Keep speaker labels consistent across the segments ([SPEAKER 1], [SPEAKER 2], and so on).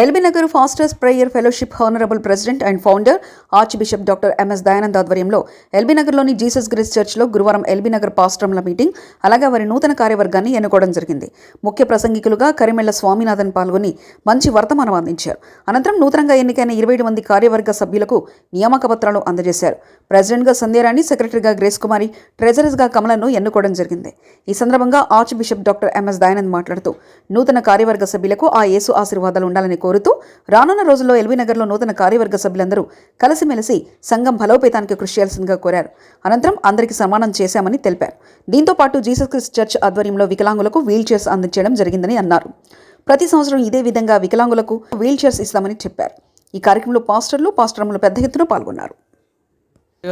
[SPEAKER 1] LB Nagar pastors prayer fellowship honourable president and founder archbishop doctor MS Dayanand ఆధ్వర్యంలో ఎల్బీ నగర్లోని Jesus grace చర్చ్లో గురువారం ఎల్బీ నగర్ పాస్టర్ల మీటింగ్ అలాగే వారి నూతన కార్యవర్గాన్ని ఎన్నుకోవడం జరిగింది. ముఖ్య ప్రసంగికులుగా కరిమెళ్ళ స్వామినాథన్ పాల్గొని మంచి వర్తమానం అందించారు. అనంతరం నూతనంగా ఎన్నికైన ఇరవై మంది కార్యవర్గ సభ్యులకు నియామక పత్రాలు అందజేశారు. ప్రెసిడెంట్గా సంధ్యారాణి సెక్రటరీగా గ్రేస్ కుమారి ట్రెజరర్స్గా కమలను ఎన్నుకోవడం జరిగింది. ఈ సందర్భంగా archbishop doctor MS Dayanand మాట్లాడుతూ నూతన కార్యవర్గ సభ్యులకు ఆ యేసు ఆశీర్వాదాలు ఉండాలని కోరుతూ రానున్న రోజుల్లో ఎల్బీ నగర్లో నూతన కార్యవర్గ సభ్యులందరూ కలిసిమెలిసి సంఘం బలోపేతానికి కృషి చేయాల్సిందిగా కోరారు. అనంతరం అందరికీ సమానం చేశామని తెలిపారు. దీంతో పాటు జీసస్ క్రిస్ట్ చర్చ్ ఆధ్వర్యంలో వికలాంగులకు వీల్ చైర్స్ అందించడం జరిగిందని అన్నారు. ప్రతి సంవత్సరం ఇదే విధంగా వికలాంగులకు వీల్ చైర్స్ ఇస్తామని చెప్పారు. ఈ కార్యక్రమంలో పాస్టర్లు పాస్టర్లు పెద్ద ఎత్తున పాల్గొన్నారు.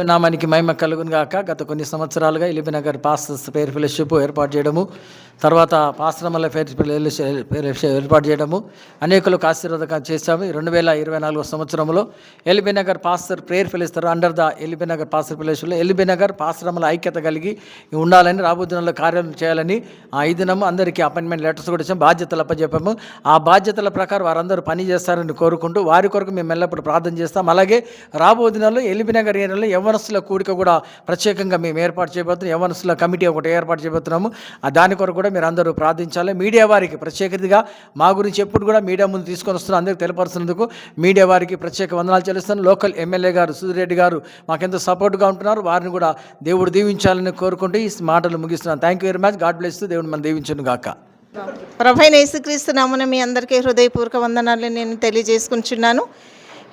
[SPEAKER 2] నామానికి మహిమ కలుగును గాక. గత కొన్ని సంవత్సరాలుగా ఇలిబినగర్ పాస్టర్స్ పేరు ఫెలోషిప్ ఏర్పాటు చేయడము తర్వాత పాశ్రమల పేరు ఏర్పాటు చేయడము అనేకులకు ఆశీర్వాదకం చేశాము. రెండు వేల ఇరవై నాలుగో సంవత్సరంలో LB Nagar pastor prayer ఫెలిస్తారు. Under the LB Nagar pastor ఫెలోషిప్లో ఎల్బీనగర్ పాశ్రమల ఐక్యత కలిగి ఉండాలని రాబోతున్న కార్యాలు చేయాలని ఆ ఈ దినము అందరికీ అపాయింట్మెంట్ లెటర్స్ కూడా ఇచ్చాము. బాధ్యతలు అప్పచెప్పాము. ఆ బాధ్యతల ప్రకారం వారందరూ పని చేస్తారని కోరుకుంటూ వారి కొరకు మేము ఎల్లప్పుడూ ప్రార్థన చేస్తాం. అలాగే రాబోదినంలో దినాల్లో ఎలిబి ఏరియాలో యవనస్తుల కూడిక కూడా ప్రత్యేకంగా మేము ఏర్పాటు చేయబోతున్నాం. యవనస్తుల కమిటీ ఒకటి ఏర్పాటు చేయబోతున్నాము. దాని కొరకు కూడా మీరు అందరూ ప్రార్థించాలి. మీడియా వారికి ప్రత్యేకతగా మా గురించి ఎప్పుడు కూడా మీడియా ముందు తీసుకొని వస్తున్నాం అందరికీ తెలియపరుస్తున్నందుకు మీడియా వారికి ప్రత్యేక వందనాలు చెల్లిస్తాను లోకల్ ఎమ్మెల్యే గారు సుధిరెడ్డి గారు మాకెంతో సపోర్ట్గా ఉంటున్నారు. వారిని కూడా దేవుడు దీవించాలని కోరుకుంటూ ఈ మాటలు ముగిస్తున్నాను. Thank you very much God bless దేవుడు మనం దీవించను గాక.
[SPEAKER 3] ప్రభైన యేసుక్రీస్తు నామన మీ అందరికీ హృదయపూర్వక వందనాలు నేను తెలియజేసుకుంటున్నాను.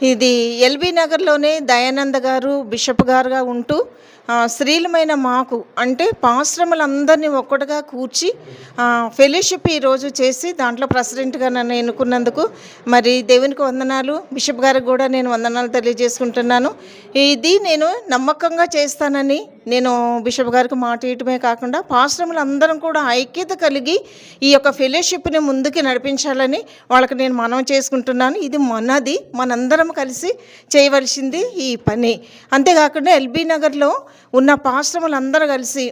[SPEAKER 3] ఇది ఎల్బీ నగర్లోనే దయానంద గారు బిషప్ గారుగా ఉంటూ స్త్రీలమైన మాకు అంటే పాశ్రములందరినీ ఒక్కటిగా కూర్చి ఫెలోషిప్ ఈరోజు చేసి దాంట్లో ప్రెసిడెంట్గా నన్ను ఎన్నుకున్నందుకు మరి దేవునికి వందనాలు. బిషప్ గారికి కూడా నేను వందనాలు తెలియజేసుకుంటున్నాను. ఇది నేను నమ్మకంగా చేస్తానని నేను బిషప్ గారికి మాట ఇయటమే కాకుండా పాశ్రములు అందరం కూడా ఐక్యత కలిగి ఈ యొక్క ఫెలోషిప్ని ముందుకు నడిపించాలని వాళ్ళకి నేను మనం చేసుకుంటున్నాను. ఇది మనది. మనందరం కలిసి చేయవలసింది ఈ పని. అంతేకాకుండా ఎల్బీ నగర్లో ఉన్న పాశ్రములు అందరూ కలిసి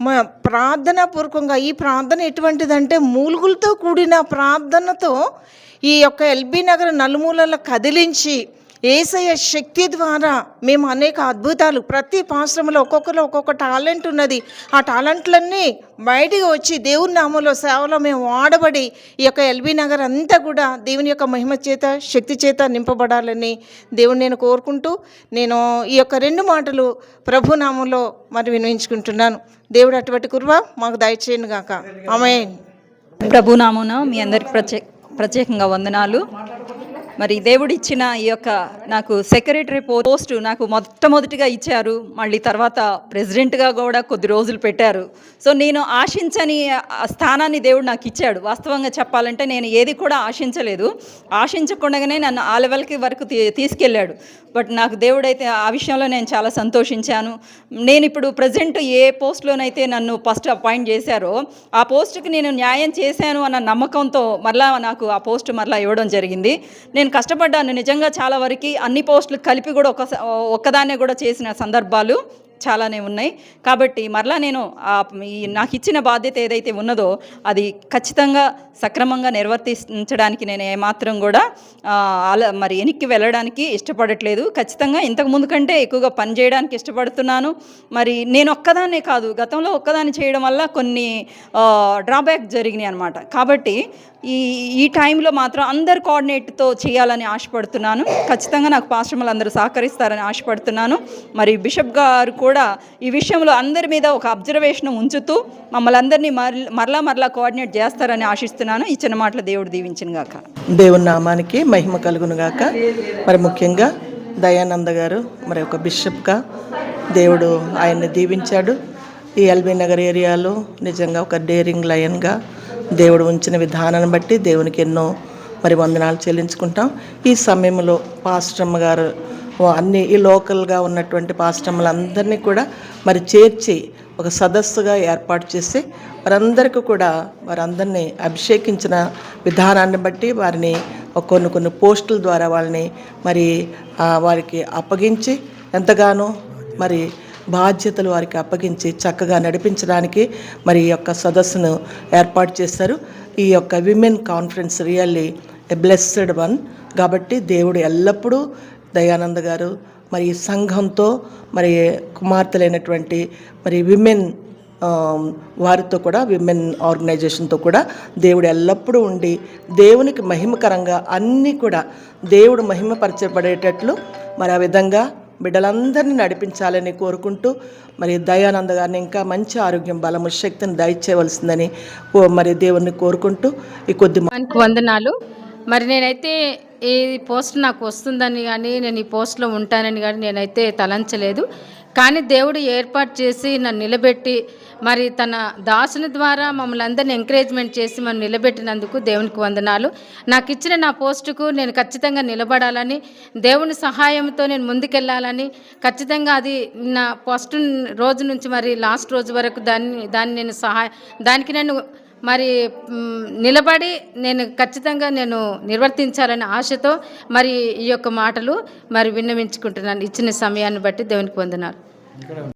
[SPEAKER 3] మా ప్రార్థన పూర్వకంగా ఈ ప్రార్థన ఎటువంటిదంటే మూలుగులతో కూడిన ప్రార్థనతో ఈ యొక్క ఎల్బీ నగర్ నలుమూలల కదిలించి ఏసయ శక్తి ద్వారా మేము అనేక అద్భుతాలు ప్రతి పాశ్రమంలో ఒక్కొక్కరు ఒక్కొక్క టాలెంట్ ఉన్నది. ఆ టాలెంట్లన్నీ బయటికి వచ్చి దేవుని నామంలో సేవలో మేము వాడబడి ఈ యొక్క ఎల్బీ నగర్ అంతా కూడా దేవుని యొక్క మహిమ చేత శక్తి చేత నింపబడాలని దేవుని నేను కోరుకుంటూ నేను ఈ యొక్క రెండు మాటలు ప్రభు నామంలో మరి వినియించుకుంటున్నాను దేవుడు అటువంటి కుర్వ మాకు దయచేయను గాక. ఆమె
[SPEAKER 4] ప్రభునామున మీ అందరికి ప్రత్యేక ప్రత్యేకంగా వందనాలు. మరి దేవుడు ఇచ్చిన ఈ యొక్క నాకు సెక్రటరీ పోస్ట్ నాకు మొట్టమొదటిగా ఇచ్చారు. మళ్ళీ తర్వాత ప్రెసిడెంట్గా కూడా కొద్ది రోజులు పెట్టారు. సో నేను ఆశించని ఆ స్థానాన్ని దేవుడు నాకు ఇచ్చాడు. వాస్తవంగా చెప్పాలంటే నేను ఏది కూడా ఆశించలేదు. ఆశించకుండానే నన్ను ఆ లెవెల్కి వరకు తీ- తీసుకెళ్ళాడు. బట్ నాకు దేవుడైతే ఆ విషయంలో నేను చాలా సంతోషించాను. నేను ఇప్పుడు ప్రజెంట్ ఏ పోస్ట్లోనైతే నన్ను ఫస్ట్ అపాయింట్ చేశారో ఆ పోస్ట్కి నేను న్యాయం చేశాను అన్న నమ్మకంతో మరలా నాకు ఆ పోస్ట్ మరలా ఇవ్వడం జరిగింది. నేను నేను కష్టపడ్డాను. నిజంగా చాలా వరకు అన్ని పోస్టులు కలిపి కూడా ఒక ఒక్కదాన్నే కూడా చేసిన సందర్భాలు చాలానే ఉన్నాయి. కాబట్టి మరలా నేను ఈ నాకు ఇచ్చిన బాధ్యత ఏదైతే ఉన్నదో అది ఖచ్చితంగా సక్రమంగా నిర్వర్తించడానికి నేను ఏమాత్రం కూడా అలా మరి వెనక్కి వెళ్ళడానికి ఇష్టపడట్లేదు. ఖచ్చితంగా ఇంతకు ముందు కంటే ఎక్కువగా పని చేయడానికి ఇష్టపడుతున్నాను. మరి నేను ఒక్కదాన్నే కాదు గతంలో ఒక్కదాన్ని చేయడం వల్ల కొన్ని డ్రాబ్యాక్ జరిగినాయి అనమాట కాబట్టి ఈ ఈ టైంలో మాత్రం అందరు కోఆర్డినేట్తో చేయాలని ఆశపడుతున్నాను. ఖచ్చితంగా నాకు పాశ్రమలు అందరూ సహకరిస్తారని ఆశపడుతున్నాను. మరి బిషప్ గారు కూడా ఈ విషయంలో అందరి మీద ఒక అబ్జర్వేషన్ ఉంచుతూ మమ్మల్ని అందరినీ మరల మరలా మరలా కోఆర్డినేట్ చేస్తారని ఆశిస్తున్నాను. ఇచ్చిన మాటలు దేవుడు దీవించిన గాక.
[SPEAKER 5] దేవుని నామానికి మహిమ కలుగును గాక. మరి ముఖ్యంగా దయానంద గారు మరి ఒక బిషప్గా దేవుడు ఆయన్ని దీవించాడు. ఈ ఎల్బీ నగర్ ఏరియాలో నిజంగా ఒక డేరింగ్ లయన్గా దేవుడు ఉంచిన విధానాన్ని బట్టి దేవునికి ఎన్నో మరి వందనాలు చెల్లించుకుంటాం. ఈ సమయంలో పాస్టమ్మ గారు అన్ని ఈ లోకల్గా ఉన్నటువంటి పాస్టమ్మలందరినీ కూడా మరి చేర్చి ఒక సదస్సుగా ఏర్పాటు చేసి వారందరికీ కూడా వారందరినీ అభిషేకించిన విధానాన్ని బట్టి వారిని కొన్ని కొన్ని పోస్టుల ద్వారా వాళ్ళని మరి వారికి అప్పగించి ఎంతగానో మరి బాధ్యతలు వారికి అప్పగించి చక్కగా నడిపించడానికి మరి ఈ యొక్క సదస్సును ఏర్పాటు చేశారు. ఈ యొక్క women conference really a blessed one. కాబట్టి దేవుడు ఎల్లప్పుడూ దయానంద గారు మరి సంఘంతో మరి కుమార్తెలైనటువంటి మరి విమెన్ వారితో కూడా విమెన్ ఆర్గనైజేషన్తో కూడా దేవుడు ఎల్లప్పుడూ ఉండి దేవునికి మహిమకరంగా అన్నీ కూడా దేవుడు మహిమపరచబడేటట్లు మరి ఆ విధంగా బిడ్డలందరినీ నడిపించాలని కోరుకుంటూ మరి దయానంద గారిని ఇంకా మంచి ఆరోగ్యం బలము శక్తిని దయచేయవలసిందని మరి దేవుణ్ణి కోరుకుంటూ ఈ కొద్ది
[SPEAKER 6] వందనాలు. మరి నేనైతే ఈ పోస్ట్ నాకు వస్తుందని కానీ నేను ఈ పోస్ట్లో ఉంటానని కానీ నేనైతే తలంచలేదు. కానీ దేవుడు ఏర్పాటు చేసి నన్ను నిలబెట్టి మరి తన దాసుని ద్వారా మమ్మల్ని అందరిని ఎంకరేజ్మెంట్ చేసి మనం నిలబెట్టినందుకు దేవునికి వందనాలు. నాకు ఇచ్చిన నా పోస్టుకు నేను ఖచ్చితంగా నిలబడాలని దేవుని సహాయంతో నేను ముందుకెళ్ళాలని ఖచ్చితంగా అది నా ఫస్ట్ రోజు నుంచి మరి లాస్ట్ రోజు వరకు దాన్ని దాన్ని నేను సహాయ దానికి నేను మరి నిలబడి నేను ఖచ్చితంగా నేను నిర్వర్తించాలనే ఆశతో మరి ఈ యొక్క మాటలు మరి విన్నవించుకుంటున్నాను. ఇచ్చిన సమయాన్ని బట్టి దేవునికి వందనాలు.